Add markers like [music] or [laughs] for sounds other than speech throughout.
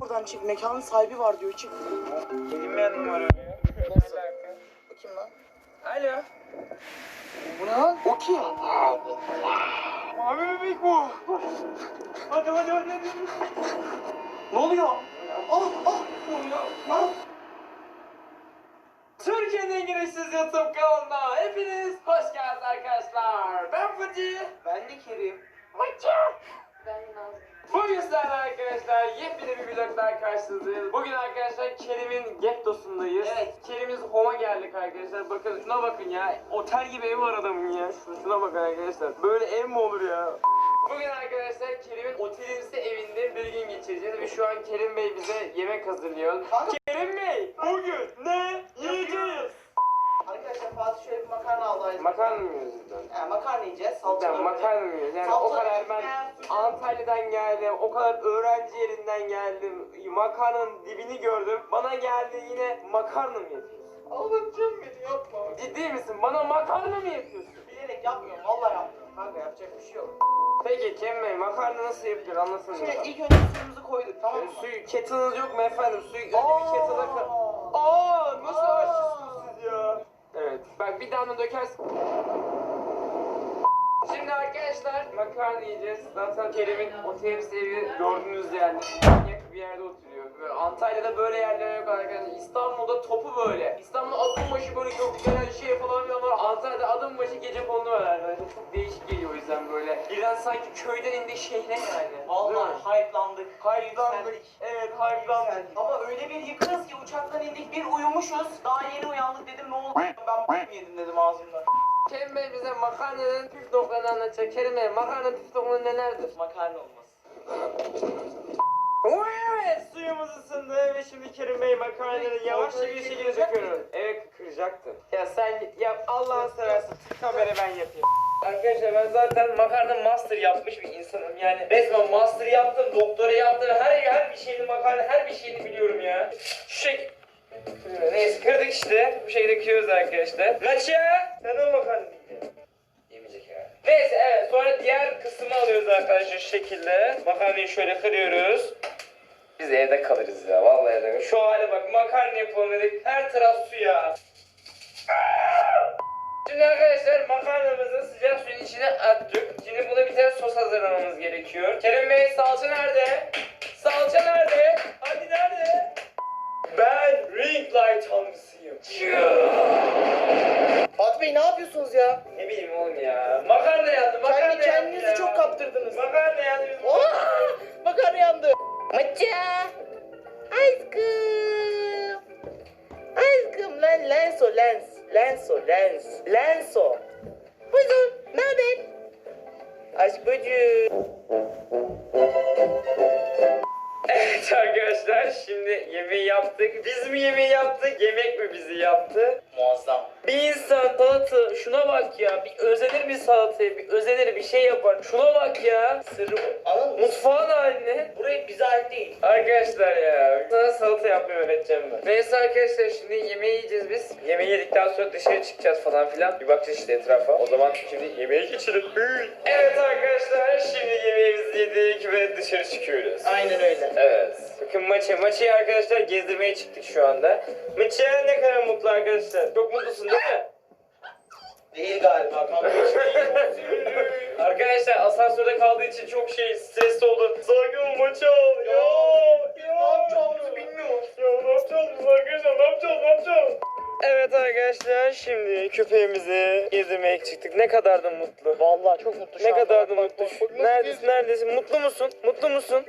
Buradan çık. Mekanın sahibi var diyor. Çık. Bilinmeyen numara. Nasıl? Ne kim lan? Alo. Bu ne lan? O kim? Mavi bebek bu. Hadi hadi hadi. hadi. Ne oluyor? Ah ah. Ah. Türkiye'nin en girişsiz YouTube kanalına hepiniz hoş geldiniz arkadaşlar. Ben Fıcı. Ben de Kerim. Bu yüzden arkadaşlar yepyeni bir vlogdan karşınızdayız. Bugün arkadaşlar Kerim'in gettosundayız. Evet. Kerim'iz Home'a geldik arkadaşlar. Bakın şuna bakın ya. Otel gibi ev var adamın ya. Şuna, şuna bakın arkadaşlar. Böyle ev mi olur ya? Bugün arkadaşlar Kerim'in otelimsi evinde bir gün geçireceğiz ve şu an Kerim Bey bize yemek hazırlıyor. Kerim Bey bugün ne yiyeceğiz? Arkadaşlar Fatih şöyle bir makarna aldı. Makarna mı yiyoruz cidden? Yani makarna yiyeceğiz. Salça Cidden makarna mı yiyoruz? Yani o kadar ben ekmeğe, sucuk. Antalya'dan geldim, o kadar öğrenci yerinden geldim, makarnanın dibini gördüm. Bana geldi yine makarna mı yapıyorsun? Ağlatacağım beni yapma. Ciddi misin? Bana makarna mı yapıyorsun? Bilerek yapmıyorum. Vallahi yaptım. Kanka yapacak bir şey yok. Peki Kem Bey makarna nasıl yapılır anlatın Şimdi bakalım. ilk önce suyumuzu koyduk tamam mı? Suyu, kettle'ınız yok mu efendim? Suyu önce bir kettle'a. Aa nasıl Aa. aşçısınız siz ya? Bir damla dökersin. Şimdi arkadaşlar makarna yiyeceğiz. Zaten Kerim'in otelimsi evi gördüğünüz yerde manyak bir yerde oturuyor. Antalya'da böyle yerler yok arkadaşlar. İstanbul'da topu böyle. İstanbul'da adım başı böyle çok güzel şey falan var. Antalya'da adım başı gece kondu var arkadaşlar. Çok değişik geliyor o yüzden böyle. Birden sanki köyden indik şehre yani. Vallahi hype'landık. Hayrandık. Evet hayrandık. Ama öyle bir yıkığız ki uçaktan indik bir uyumuşuz. Daha yeni uyandık dedim ne oldu? Ben bu yedim dedim ağzımda. Kerim Bey bize makarnanın püf noktalarını anlatacak. Kerim Bey makarnanın püf noktaları nelerdir? Makarna olmaz. Evet suyumuz ısındı ve şimdi Kerim Bey makarnaları yavaşça bir şekilde döküyoruz. Evet kıracaktı. Ya sen git yap Allah'ını seversen tut kamera ben yapayım. Arkadaşlar ben zaten makarna master yapmış bir insanım yani resmen master yaptım, doktora yaptım, her her bir şeyini makarna her bir şeyini biliyorum ya. Şu şek... Neyse kırdık işte, bu şekilde kırıyoruz arkadaşlar. Maça! Sen o makarna. Yemeyecek ya. Neyse evet sonra diğer kısmı alıyoruz arkadaşlar şu şekilde. Makarnayı şöyle kırıyoruz. Biz evde kalırız ya vallahi evde. Şu hale bak makarna yapalım dedik her taraf su ya. Şimdi arkadaşlar makarnamızı sıcak suyun içine attık. Şimdi buna bir tane sos hazırlamamız gerekiyor. Kerim Bey salça nerede? Salça nerede? Hadi nerede? Ben ring light hamsiyim. Fatih Bey ne yapıyorsunuz ya? Ne bileyim oğlum ya. Makarna yandı makarna Kendi kendinizi ya. çok kaptırdınız. Makarna Lenso lens. Lenso. Buyurun. Ne haber? Aşk. Evet arkadaşlar şimdi yemeği yaptık. Biz mi yemeği yaptık? Yemek mi bizi yaptı? Muazzam. Bir insan salata şuna bak ya. Bir özenir bir salataya. Bir özenir bir şey yapar. Şuna bak ya. Sırrı Anladın mı? Mutfağın haline. Burayı bize ait değil. Arkadaşlar ya sana salata yapmayı öğreteceğim ben. Neyse arkadaşlar şimdi yemeği yiyeceğiz biz. Yemeği yedikten sonra dışarı çıkacağız falan filan. Bir bakacağız işte etrafa. O zaman şimdi yemeğe geçelim. Evet arkadaşlar şimdi yemeğimizi yedik ve dışarı çıkıyoruz. Aynen öyle. Evet. Bakın maçı, maçı arkadaşlar gezdirmeye çıktık şu anda. Maçı ne kadar mutlu arkadaşlar. Çok mutlusun değil galiba kanka. [laughs] arkadaşlar asansörde kaldığı için çok şey stresli oldu. Sakin ol maçı al. Ya, ya. Ne yapacağımızı bilmiyoruz. Ya ne yapacağız arkadaşlar ne yapacağız ne yapacağız? Evet arkadaşlar şimdi köpeğimizi gezdirmeye çıktık. Ne kadar da mutlu. Vallahi çok mutlu şu Ne anda. kadar da Bak, mutlu. bak, bak, nasıl Neredesin geziyor? neredesin? Mutlu musun? Mutlu musun?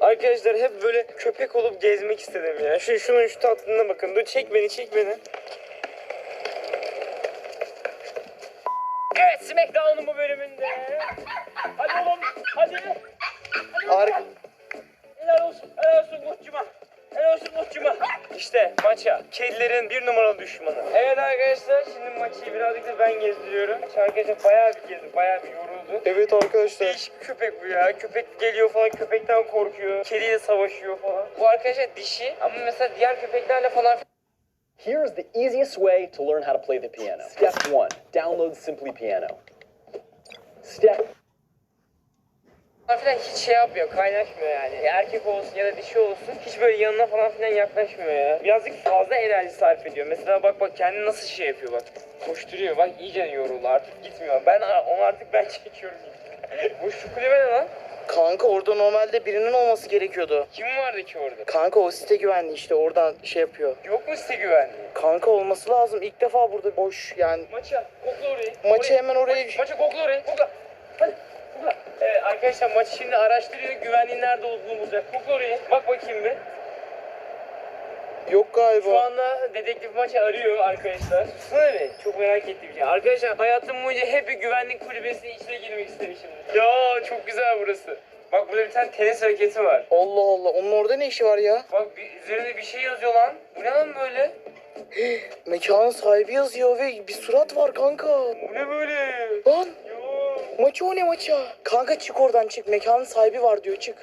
Arkadaşlar hep böyle köpek olup gezmek istedim ya. Şu şunun şu tatlılığına bakın. Dur çek beni çek beni. Evet Smackdown'un bu bölümünde. Hadi oğlum hadi. Harika. Helal olsun, helal olsun koçuma. Helal olsun koçuma. İşte maça. Kedilerin bir numaralı düşmanı. Evet arkadaşlar şimdi maçı birazcık da ben gezdiriyorum. Arkadaşlar bayağı bir gezdi, bayağı bir yoruldu. Evet arkadaşlar. Değişik bir köpek bu ya. Köpek geliyor falan köpekten korkuyor. Kediyle savaşıyor falan. Bu arkadaşlar dişi ama mesela diğer köpeklerle falan Here is the easiest way to learn how to play the piano. Step one, download Simply Piano. Step falan hiç şey yapmıyor, kaynaşmıyor yani. Erkek olsun ya da dişi olsun hiç böyle yanına falan filan yaklaşmıyor ya. Birazcık fazla enerji sarf ediyor. Mesela bak bak kendi nasıl şey yapıyor bak. Koşturuyor bak iyice yoruldu artık gitmiyor. Ben onu artık ben [laughs] çekiyorum. Bu şu kulübe ne lan? Kanka orada normalde birinin olması gerekiyordu. Kim vardı ki orada? Kanka o site güvenliği işte oradan şey yapıyor. Yok mu size güvenliği? Kanka olması lazım. İlk defa burada boş yani. Maça kokla orayı. Maçı hemen oraya... Maça, maça kokla orayı. Kokla. Hadi kokla. Evet arkadaşlar maçı şimdi araştırıyor. Güvenliğin nerede olduğunu bulacak. Kokla orayı. Bak bakayım bir. Yok Şu galiba. anda dedektif maçı arıyor arkadaşlar. Evet, çok merak ettiğim şey. Arkadaşlar hayatım boyunca hep bir güvenlik kulübesinin içine girmek istemişimdir. Ya çok güzel burası. Bak burada bir tane tenis hareketi var. Allah Allah. Onun orada ne işi var ya? Bak bir, üzerinde bir şey yazıyor lan. Bu ne lan böyle? [gasps] Mekanın sahibi yazıyor ve bir surat var kanka. Bu ne böyle? Lan Yo. maçı o ne maça? Kanka çık oradan çık. Mekanın sahibi var diyor çık.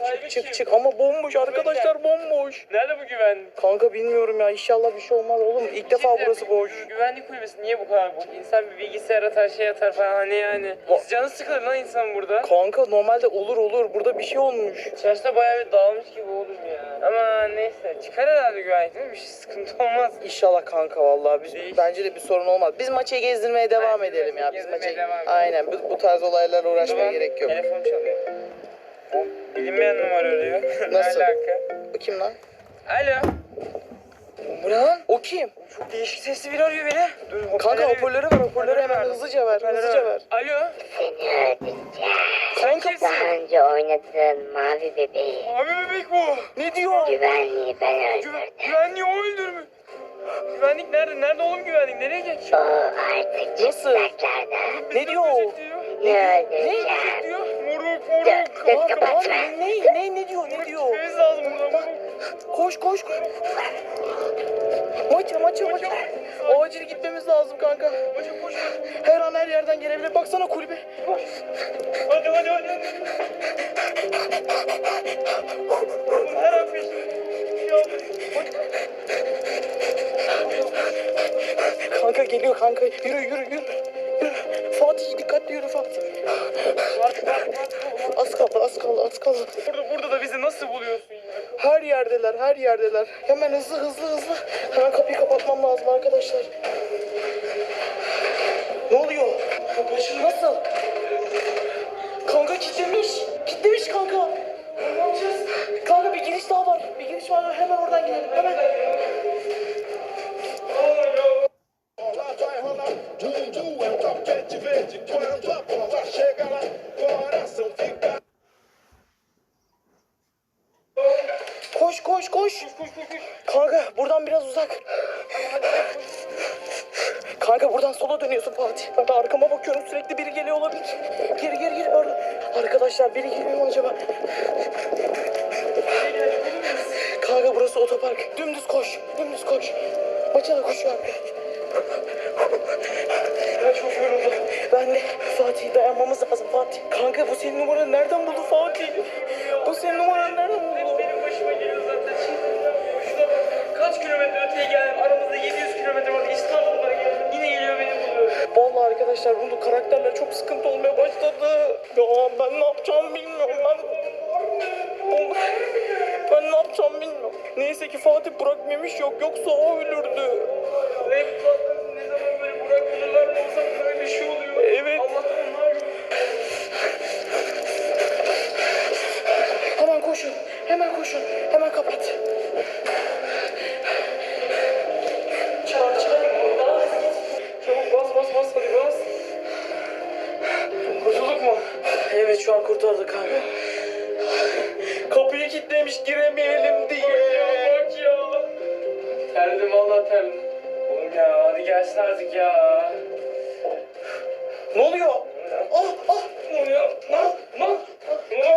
Ya sahibi Çık çık kim? çık ama bomboş arkadaşlar bomboş. Nerede bu güvenlik? Kanka bilmiyorum ya inşallah bir şey olmaz oğlum. İlk defa Şimdi burası boş. bu Güvenlik kulübesi niye bu kadar boş? İnsan bir bilgisayar atar şey atar falan hani yani. Va- Canı sıkılır lan insan burada. Kanka normalde olur olur. Burada bir şey olmuş. İçerisinde bayağı bir dağılmış gibi olur ya. Ama neyse çıkar herhalde güvenlik değil mi? Bir şey sıkıntı olmaz. İnşallah kanka vallahi biz Değiş- bence de bir sorun olmaz. Biz maçı gezdirmeye devam Aynen, edelim ya. Biz gezdirmeye maçı devam edelim. Aynen bu, bu tarz olaylarla uğraşmaya Tamam, gerek yok. Telefon çalıyor. Bilinmeyen numara arıyor. [laughs] Nasıl? ne alaka? O kim lan? Alo. Bu ne lan? O kim? Çok değişik sesli biri arıyor beni. Dur, Kanka hoparlörü ver hoparlörü hemen hızlıca ver hızlıca ver. Alo. Seni öldüreceğim. Sen kimsin? Daha önce oynadığın mavi bebeği. Abi bebek bu. Ne diyor? Güvenliği ben Güven, öldürdüm. güvenliği o öldürmüş. Güvenlik nerede? Nerede oğlum güvenlik? Nereye geç? O artık Nasıl? çıplaklarda. Ne diyor? Ne öldüreceğim? diyor? Dur Kanka kapatma. ne ne ne diyor ne diyor? Gitmemiz lazım buradan. Koş koş koş. Maça maça maça. Acil gitmemiz lazım kanka. Koş koş. Her an her yerden gelebilir. Baksana kulübe. Hadi hadi hadi. Her an peşinde. Kanka geliyor kanka. Yürü yürü yürü. Yürü. Fatih dikkatli yürü Fatih. Az kaldı az kaldı az kaldı. Burada, burada da bizi nasıl buluyorsun ya? Her yerdeler her yerdeler. Hemen hızlı hızlı hızlı. Hemen kapıyı kapatmam lazım arkadaşlar. Ne oluyor? Nasıl? Kanka kilitlemiş. Kilitlemiş kanka. Ne yapacağız? Kanka bir giriş daha var. Bir giriş var. Hemen oradan gidelim. Hemen. Koş koş koş. Kanka buradan biraz uzak. Kanka buradan sola dönüyorsun Fatih. Ben de arkama bakıyorum sürekli biri geliyor olabilir. Geri geri geri. Ar- Arkadaşlar biri geliyor mu acaba? Kanka burası otopark. Dümdüz koş. Dümdüz koş. Maça da koşuyor abi. Yoruldum. Ben de Fatih dayanmamız lazım Fatih. Kanka bu senin numaranı nereden buldu Fatih? Bu senin numaranı nereden buldu? Benim başıma geliyor zaten. Şuna bak. Kaç kilometre öteye geldim. Aramızda 700 kilometre var. İstanbul'dan geldim. Yine geliyor beni buluyor. Vallahi arkadaşlar bu karakterler çok sıkıntı olmaya başladı. Ya ben ne yapacağımı bilmiyorum. Ben ben ne yapacağımı bilmiyorum. Neyse ki Fatih Burak Memiş yok. Yoksa o ölürdü. Evet şu an kurtardık kanka. Kapıyı kilitlemiş giremeyelim diye. Ya bak ya. Terledim vallahi terledim. Oğlum ya hadi gelsin artık ya. Ne oluyor? Ah ah. Ne oluyor? Ne? Ne oluyor? Ne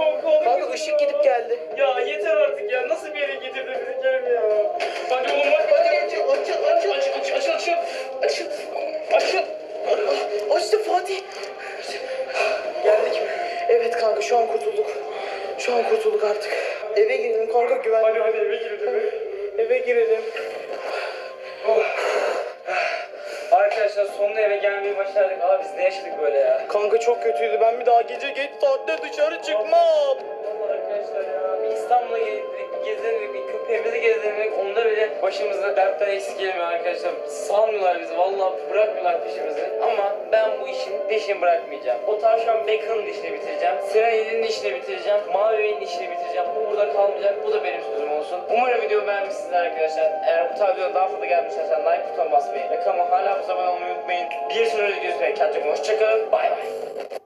oluyor? Kanka ışık gidip geldi. Ya yeter artık ya. Nasıl bir yere getirdi bizi Kerem ya? Hadi oğlum bak. Hadi açıl açıl açıl. Aç aç aç aç aç. Aç. Aç. Açtı Fatih. Geldik mi? Evet kanka şu an kurtulduk. Şu an kurtulduk artık. Eve girelim kanka güven. Hadi hadi eve girelim. Eve girelim. Arkadaşlar sonunda eve gelmeyi başardık. Abi biz ne yaşadık böyle ya? Kanka çok kötüydü. Ben bir daha gece geç saatte dışarı çıkmam. Vallahi arkadaşlar ya bir İstanbul'a geldik, bir gezelim, bir köpeğimizi gezelim. Onda bile başımıza dertten eksik gelmiyor arkadaşlar. Salmıyorlar bizi, vallahi bırakmıyorlar peşimizi. Bu peşini bırakmayacağım. O tavşan Beckham'ın işini bitireceğim. Sinan Yedi'nin işini bitireceğim. Mavi Bey'in işini bitireceğim. Bu burada kalmayacak. Bu da benim sözüm olsun. Umarım videomu beğenmişsiniz arkadaşlar. Eğer bu tarz videoda daha fazla istersen like butonuna basmayı kanalıma hala abone olmayı unutmayın. Bir sonraki videoda. Kendinize. Hoşçakalın. Bay bay.